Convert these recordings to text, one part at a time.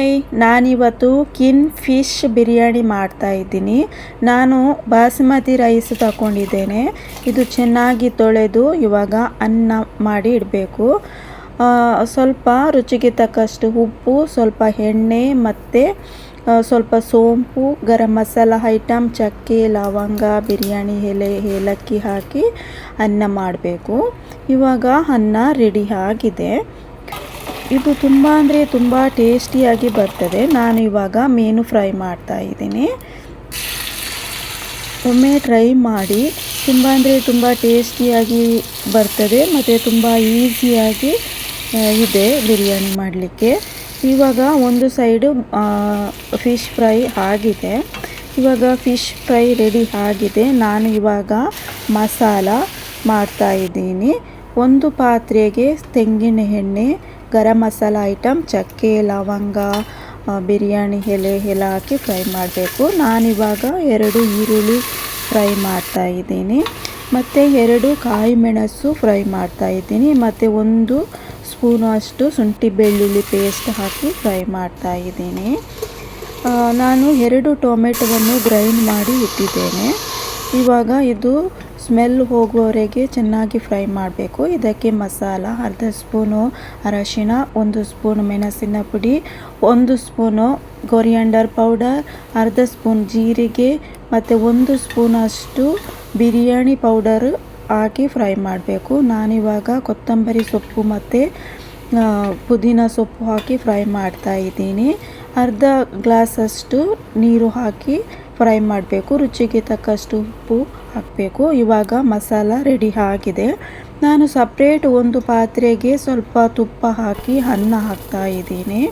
Hi ನಾನಿವತ್ತು ಕಿನ್ fish biryani ಮಾಡ್ತಾ ಇದ್ದೀನಿ. ನಾನು ಬಾಸುಮತಿ ರೈಸ್ ತಗೊಂಡಿದ್ದೇನೆ. ಇದು ಚೆನ್ನಾಗಿ ತೊಳೆದು ಇವಾಗ ಅನ್ನ ಮಾಡಿ ಇಡಬೇಕು. ಸ್ವಲ್ಪ ರುಚಿಗೆ ತಕ್ಕಷ್ಟು ಉಪ್ಪು, ಸ್ವಲ್ಪ ಎಣ್ಣೆ ಮತ್ತು ಸ್ವಲ್ಪ ಸೋಂಪು, ಗರಂ ಮಸಾಲ ಐಟಮ್ ಚಕ್ಕೆ, ಲವಂಗ, ಬಿರಿಯಾನಿ, ಎಲೆ, ಏಲಕ್ಕಿ ಹಾಕಿ ಅನ್ನ ಮಾಡಬೇಕು. ಇವಾಗ ಅನ್ನ ರೆಡಿ ಆಗಿದೆ. ಇದು ತುಂಬ ಅಂದರೆ ತುಂಬ ಟೇಸ್ಟಿಯಾಗಿ ಬರ್ತದೆ. ನಾನು ಇವಾಗ ಮೀನು ಫ್ರೈ ಮಾಡ್ತಾ ಇದ್ದೀನಿ. ಒಮ್ಮೆ ಟ್ರೈ ಮಾಡಿ. ತುಂಬ ಅಂದರೆ ತುಂಬ ಟೇಸ್ಟಿಯಾಗಿ ಬರ್ತದೆ ಮತ್ತು ತುಂಬ ಈಸಿಯಾಗಿ ಇದೆ ಬಿರಿಯಾನಿ ಮಾಡಲಿಕ್ಕೆ. ಇವಾಗ ಒಂದು ಸೈಡು ಫಿಶ್ ಫ್ರೈ ಆಗಿದೆ. ಇವಾಗ ಫಿಶ್ ಫ್ರೈ ರೆಡಿ ಆಗಿದೆ. ನಾನು ಇವಾಗ ಮಸಾಲ ಮಾಡ್ತಾ ಇದ್ದೀನಿ. ಒಂದು ಪಾತ್ರೆಗೆ ತೆಂಗಿನ ಎಣ್ಣೆ, ಗರಂ ಮಸಾಲ ಐಟಮ್ ಚಕ್ಕೆ, ಲವಂಗ ಬಿರಿಯಾನಿ ಎಲೆ ಎಲ್ಲ ಹಾಕಿ ಫ್ರೈ ಮಾಡಬೇಕು. ನಾನಿವಾಗ ಎರಡು ಈರುಳ್ಳಿ ಫ್ರೈ ಮಾಡ್ತಾ ಇದ್ದೀನಿ. ಮತ್ತು ಎರಡು ಕಾಯಿ ಮೆಣಸು ಫ್ರೈ ಮಾಡ್ತಾ ಇದ್ದೀನಿ. ಮತ್ತು ಒಂದು ಸ್ಪೂನು ಅಷ್ಟು ಶುಂಠಿ ಬೆಳ್ಳುಳ್ಳಿ ಪೇಸ್ಟ್ ಹಾಕಿ ಫ್ರೈ ಮಾಡ್ತಾ ಇದ್ದೀನಿ. ನಾನು ಎರಡು ಟೊಮೆಟೊವನ್ನು ಗ್ರೈಂಡ್ ಮಾಡಿ ಇಟ್ಟಿದ್ದೇನೆ. ಇವಾಗ ಇದು ಸ್ಮೆಲ್ ಹೋಗುವವರೆಗೆ ಚೆನ್ನಾಗಿ ಫ್ರೈ ಮಾಡಬೇಕು. ಇದಕ್ಕೆ ಮಸಾಲ, ಅರ್ಧ ಸ್ಪೂನು ಅರಶಿನ, ಒಂದು ಸ್ಪೂನು ಮೆಣಸಿನ ಪುಡಿ, ಒಂದು ಸ್ಪೂನು ಕೊರಿಯಾಂಡರ್ ಪೌಡರ್ ಅರ್ಧ ಸ್ಪೂನ್ ಜೀರಿಗೆ ಮತ್ತು ಒಂದು ಸ್ಪೂನಷ್ಟು ಬಿರಿಯಾನಿ ಪೌಡರ್ ಹಾಕಿ ಫ್ರೈ ಮಾಡಬೇಕು. ನಾನಿವಾಗ ಕೊತ್ತಂಬರಿ ಸೊಪ್ಪು ಮತ್ತು ಪುದೀನ ಸೊಪ್ಪು ಹಾಕಿ ಫ್ರೈ ಮಾಡ್ತಾ ಇದ್ದೀನಿ. ಅರ್ಧ ಗ್ಲಾಸಷ್ಟು ನೀರು ಹಾಕಿ ಫ್ರೈ ಮಾಡಬೇಕು. ರುಚಿಗೆ ತಕ್ಕಷ್ಟು ಉಪ್ಪು ಹಾಕಬೇಕು. ಇವಾಗ ಮಸಾಲ ರೆಡಿ ಆಗಿದೆ. ನಾನು ಸಪ್ರೇಟ್ ಒಂದು ಪಾತ್ರೆಗೆ ಸ್ವಲ್ಪ ತುಪ್ಪ ಹಾಕಿ ಅನ್ನ ಹಾಕ್ತಾ ಇದ್ದೀನಿ.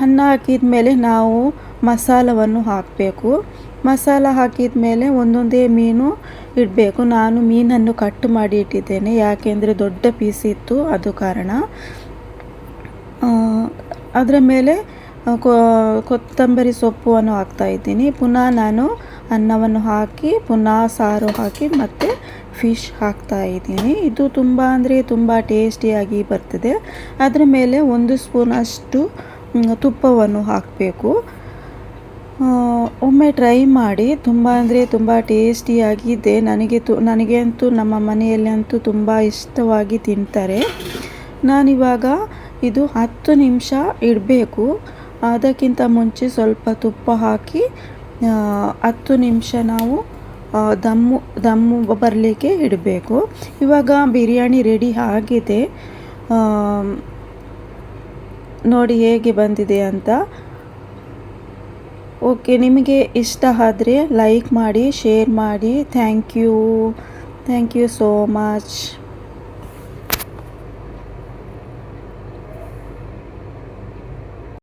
ಅನ್ನ ಹಾಕಿದ ಮೇಲೆ ನಾವು ಮಸಾಲವನ್ನು ಹಾಕಬೇಕು. ಮಸಾಲ ಹಾಕಿದ ಮೇಲೆ ಒಂದೊಂದೇ ಮೀನು ಇಡಬೇಕು. ನಾನು ಮೀನನ್ನು ಕಟ್ ಮಾಡಿ ಇಟ್ಟಿದ್ದೇನೆ. ಯಾಕೆಂದರೆ ದೊಡ್ಡ ಪೀಸ್ ಇತ್ತು, ಅದು ಕಾರಣ. ಅದರ ಮೇಲೆ ಕೊತ್ತಂಬರಿ ಸೊಪ್ಪನ್ನು ಹಾಕ್ತಾ ಇದ್ದೀನಿ. ಪುನಃ ನಾನು ಅನ್ನವನ್ನು ಹಾಕಿ, ಪುನಃ ಸಾರು ಹಾಕಿ ಮತ್ತು ಫಿಶ್ ಹಾಕ್ತಾ ಇದ್ದೀನಿ. ಇದು ತುಂಬ ಅಂದರೆ ತುಂಬ ಟೇಸ್ಟಿಯಾಗಿ ಬರ್ತದೆ. ಅದರ ಮೇಲೆ ಒಂದು ಸ್ಪೂನಷ್ಟು ತುಪ್ಪವನ್ನು ಹಾಕಬೇಕು. ಒಮ್ಮೆ ಟ್ರೈ ಮಾಡಿ, ತುಂಬ ಅಂದರೆ ತುಂಬ ಟೇಸ್ಟಿಯಾಗಿದೆ ನನಗೆ ತು ನನಗೆ ಅಂತೂ ನಮ್ಮ ಮನೆಯಲ್ಲಿ ಅಂತೂ ತುಂಬ ಇಷ್ಟವಾಗಿ ತಿಂತಾರೆ. ನಾನಿವಾಗ ಇದು ಹತ್ತು ನಿಮಿಷ ಇಡಬೇಕು. ಅದಕ್ಕಿಂತ ಮುಂಚೆ ಸ್ವಲ್ಪ ತುಪ್ಪ ಹಾಕಿ ಹತ್ತು ನಿಮಿಷ ನಾವು ದಮ್ಮು ದಮ್ಮು ಬರಲಿಕ್ಕೆ ಇಡಬೇಕು. ಇವಾಗ ಬಿರಿಯಾನಿ ರೆಡಿ ಆಗಿದೆ. ನೋಡಿ ಹೇಗೆ ಬಂದಿದೆ ಅಂತ. ಓಕೆ ನಿಮಗೆ ಇಷ್ಟ ಆದರೆ ಲೈಕ್ ಮಾಡಿ ಶೇರ್ ಮಾಡಿ. Thank you thank you so much